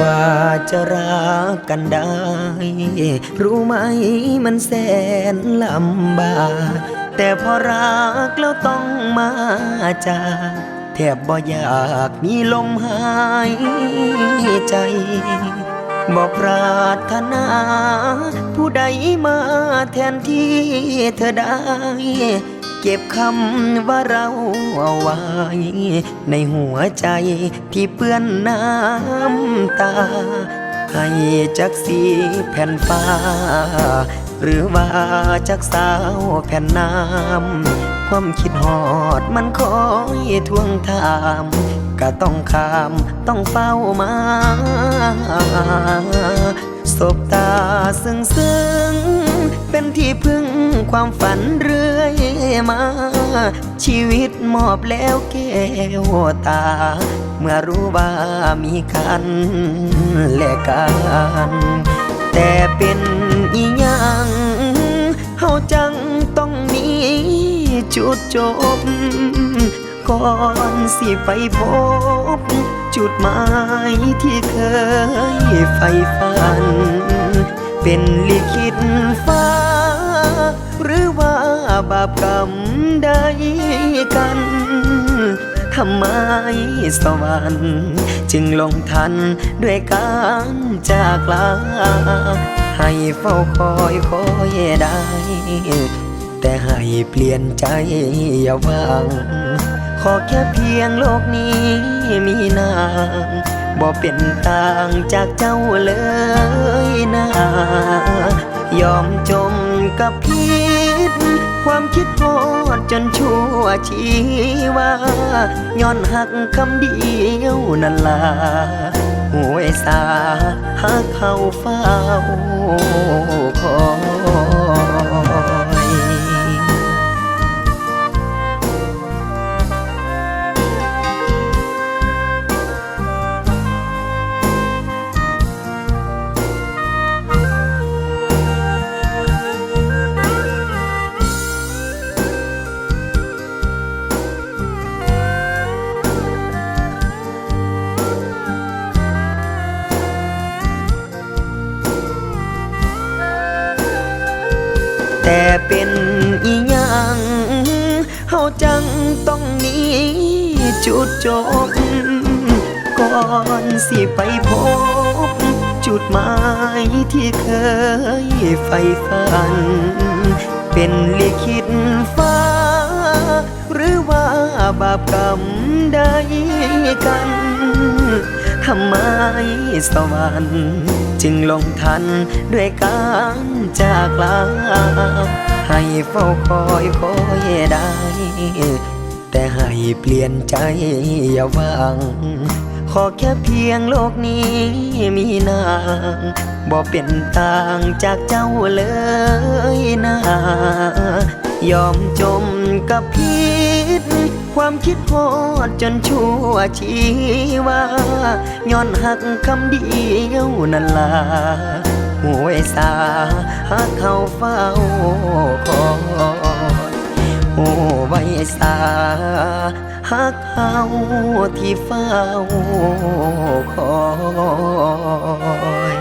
ว่าจะรักกันได้ รู้ไหมมันแสนลำบากแต่พอรักแล้วต้องมาจากแทบบ่อยากมีลมหายใจบ่ปรารถนา ผู้ใดมาแทนที่เธอได้ เก็บคำว่าเราเอาไว้ ในหัวใจที่เปื้อนน้ำตา ให้จักสีแผ่นฟ้า หรือว่าจักสาวแผ่นน้ำความคิดหอดมันคอยทวงถามก็ต้องขามต้องเฝ้ามาสบตาซึ้งซึ้ง เป็นที่พึ่งความฝันเรื่อยมา ชีวิตมอบแล้วแก้วตา เมื่อรู้ว่ามีกันและกัน แต่เป็นอีหยังเฮาจังต้องมีจุดจบ ก่อนสิไปพบ จุดหมายที่เคยใฝ่ฝัน เป็นลิขิตฟ้า หรือว่าบาปกรรมใดกันทำไมสวรรค์จึงลงทันด้วยการจากลา ให้เฝ้าคอยคอยได้ แต่ให้เปลี่ยนใจอย่าหวัง ขอแค่เพียงโลกนี้มีนางบ่เป็นต่างจากเจ้าเลยนะ ยอมจ กับพิษความคิดโทษจนชั่วชีวาย้อนหักคำเดียวนั่นล่ะหวยสาหักเขาเฝ้าคอย จุดจบ ก่อนสิไปพบ จุดหมายที่เคยใฝ่ฝัน เป็นลิขิตฟ้า หรือว่าบาปกรรมใดกันทำไมสวรรค์จึงลงทันด้วยการจากลาให้เฝ้าคอยคอยได้ แต่ให้เปลี่ยนใจอย่าหวัง ขอแค่เพียงโลกนี้มีนางบ่เป็นต่างจากเจ้าเลยนะ ยอมจมกับพิษความคิดโทษจนชั่วชีวาย้อนหักคำเดียวนั่นล่ะหวยสาหักเขาเฝ้าคอย ไว้สาหักเขาที่เฝ้าคอย